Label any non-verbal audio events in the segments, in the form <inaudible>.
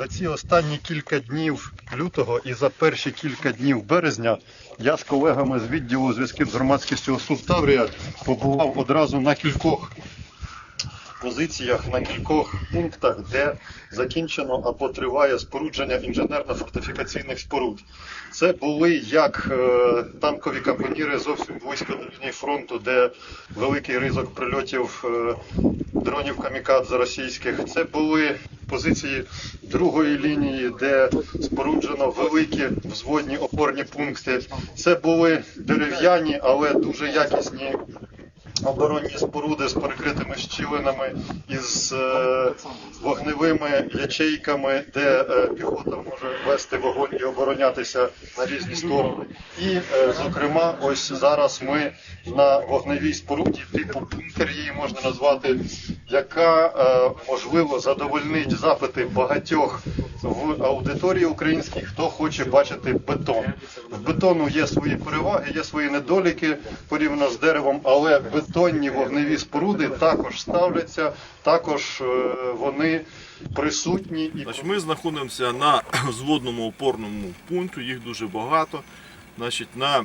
За ці останні кілька днів лютого і за перші кілька днів березня я з колегами з відділу зв'язків з громадськістю Таврія побував одразу на кількох позиціях, на кількох пунктах, де закінчено або триває спорудження інженерно-фортифікаційних споруд. Це були як е, танкові капоніри зовсім близько до лінії фронту, де великий ризик прильотів е, дронів камікадзе російських. Це були позиції другої лінії, де споруджено великі взводні опорні пункти. Це були дерев'яні, але дуже якісні оборонні споруди з перекритими щілинами із е, вогневими ячейками, де е, піхота може вести вогонь і оборонятися на різні сторони. І, е, зокрема, ось зараз ми на вогневій споруді, типу бункер її можна назвати, яка можливо задовольнить запити багатьох в аудиторії українській, хто хоче бачити бетон. Бетону є свої переваги, є свої недоліки порівняно з деревом, але бетонні вогневі споруди також ставляться, також е, вони присутні Значить, ми знаходимося на <clears throat> зводному опорному пункту, їх дуже багато. Значить, на е,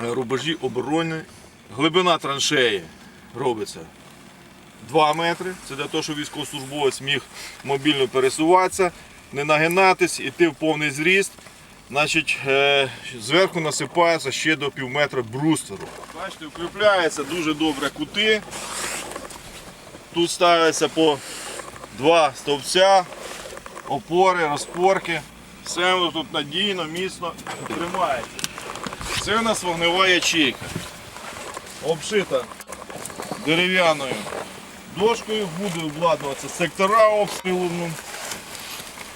рубежі оборони. Глибина траншеї робиться 2 метри. Це для того, щоб військовослужбовець міг мобільно пересуватися, не нагинатись, іти в повний зріст. Значить, е, зверху насипається ще до пів метра брустверу. Бачите, укріпляються дуже добре кути. Тут ставиться по два стовпця, опори, розпорки. Все воно тут надійно, міцно тримається. Це у нас вогнева ячейка. Обшита дерев'яною дошкою, буде обладнуватися сектора обстрілу. Ну,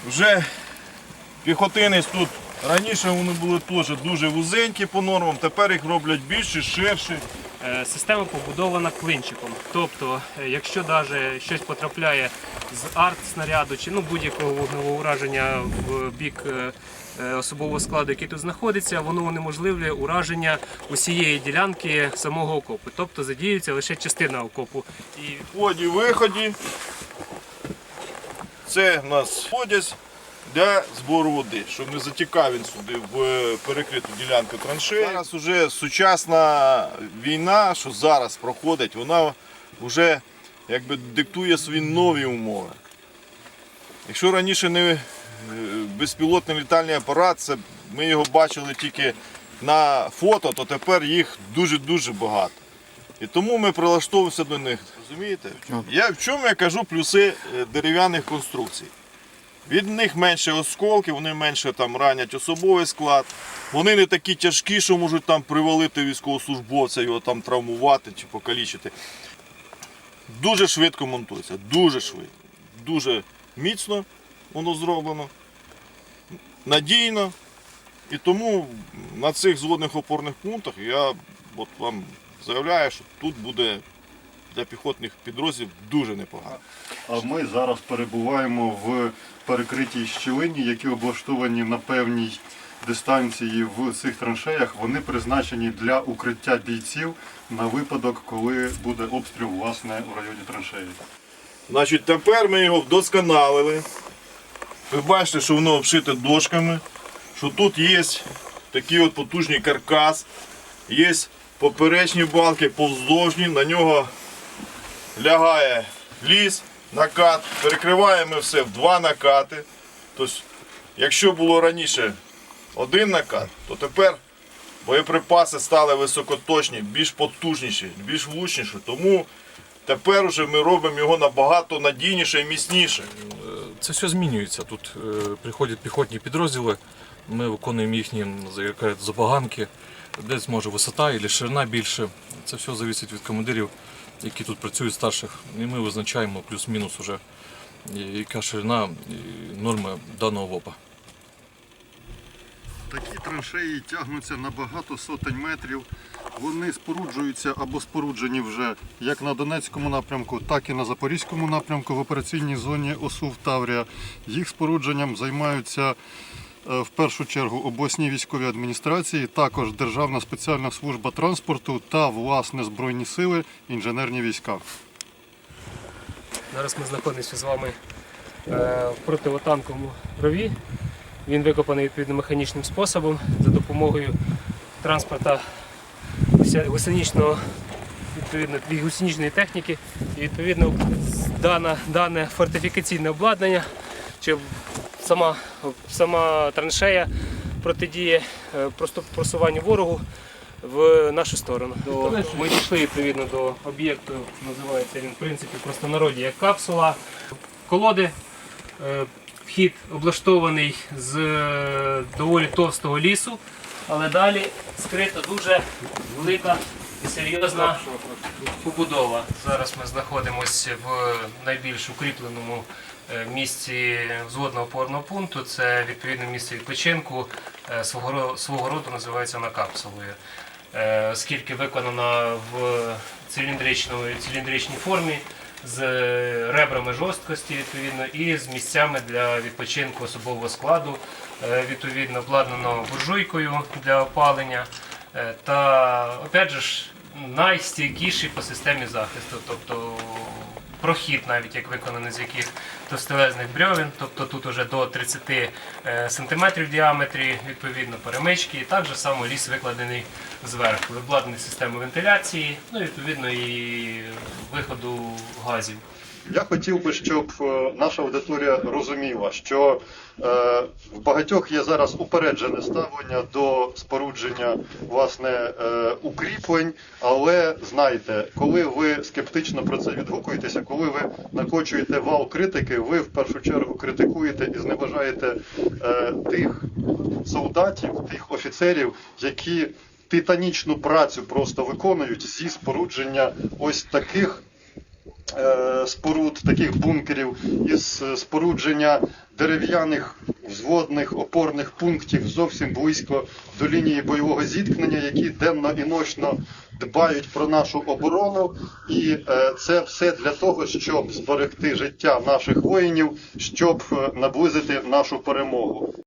Вже піхотинець тут раніше вони були теж дуже вузенькі по нормам, тепер їх роблять більше, ширші. Е, Система побудована клинчиком. Тобто, е, якщо навіть щось потрапляє з арт-снаряду чи ну, будь-якого вогневого ураження в бік е, особового складу, який тут знаходиться, воно унеможливлює ураження усієї ділянки самого окопу. Тобто задіюється лише частина окопу. І вході, виході. Це в нас ходять для збору води, щоб не затікав він сюди в е, перекриту ділянку траншеї. Зараз вже сучасна війна, що зараз проходить, вона вже якби диктує свої нові умови. Якщо раніше не е, безпілотний літальний апарат, це ми його бачили тільки на фото, то тепер їх дуже-дуже багато. І тому ми прилаштовуємося до них. Розумієте? Я, в чому я кажу плюси е, дерев'яних конструкцій? Від них менше осколків, вони менше там ранять особовий склад. Вони не такі тяжкі, що можуть там привалити військовослужбовця, його там травмувати чи покалічити. Дуже швидко монтується, дуже швидко, дуже міцно воно зроблено, надійно. І тому на цих зводних опорних пунктах я от вам заявляю, що тут буде для піхотних підрозділів дуже непогано. А ми зараз перебуваємо в перекритій щілині, які облаштовані на певній дистанції в цих траншеях. Вони призначені для укриття бійців на випадок, коли буде обстріл власне у районі траншеї. Значить, тепер ми його вдосконалили. Ви бачите, що воно обшите дошками, що тут є такий от потужний каркас, є поперечні балки, повздовжні, на нього лягає ліс, накат, перекриваємо все в два накати. Тобто, якщо було раніше один накат, то тепер боєприпаси стали високоточні, більш потужніші, більш влучніші. Тому тепер уже ми робимо його набагато надійніше і міцніше. Це все змінюється. Тут е, приходять піхотні підрозділи, ми виконуємо їхні забаганки, десь може висота і ширина більше. Це все залежить від командирів, які тут працюють старших. І ми визначаємо плюс-мінус уже, яка ширина норми даного ВОПа. Такі траншеї тягнуться на багато сотень метрів. Вони споруджуються або споруджені вже як на Донецькому напрямку, так і на Запорізькому напрямку в операційній зоні ОСУВ Таврія. Їх спорудженням займаються в першу чергу обласні військові адміністрації, також Державна спеціальна служба транспорту та власне Збройні сили, інженерні війська. зараз ми знаходимося з вами в противотанковому рові. Він викопаний відповідно механічним способом за допомогою транспорта гусеничного відповідно від гусеничної техніки і відповідно дане фортифікаційне обладнання чи сама, сама траншея протидіє е, просто просуванню ворогу в нашу сторону. До, ми дійшли відповідно до об'єкту, називається він в принципі просто народі як капсула. Колоди. Е, Вхід облаштований з е, доволі товстого лісу, але далі скрита дуже велика і серйозна побудова. Зараз ми знаходимося в найбільш укріпленому місці взводного опорного пункту. Це відповідне місце відпочинку. е, Свого, роду називається капсулою. Е, Оскільки виконана в циліндричній формі з ребрами жорсткості відповідно і з місцями для відпочинку особового складу, е, відповідно обладнано буржуйкою для опалення. Е, Та опять же найстійкіший по системі захисту, тобто прохід, навіть як виконаний з яких товстелезних брьовин, тобто тут уже до 30 е, сантиметрів діаметрі, відповідно перемички, і так же само ліс викладений зверху, обладнаний системи вентиляції, ну і відповідно і виходу газів. Я хотів би, щоб е, наша аудиторія розуміла, що в багатьох є зараз упереджене ставлення до спорудження власне е, укріплень. Але знайте, коли ви скептично про це відгукуєтеся, коли ви накочуєте вал критики, ви в першу чергу критикуєте і зневажаєте е, тих солдатів, тих офіцерів, які титанічну працю просто виконують зі спорудження ось таких е, споруд, таких бункерів, із е, спорудження дерев'яних взводних опорних пунктів зовсім близько до лінії бойового зіткнення, які денно і ночно дбають про нашу оборону. І е, це все для того, щоб зберегти життя наших воїнів, щоб е, наблизити нашу перемогу.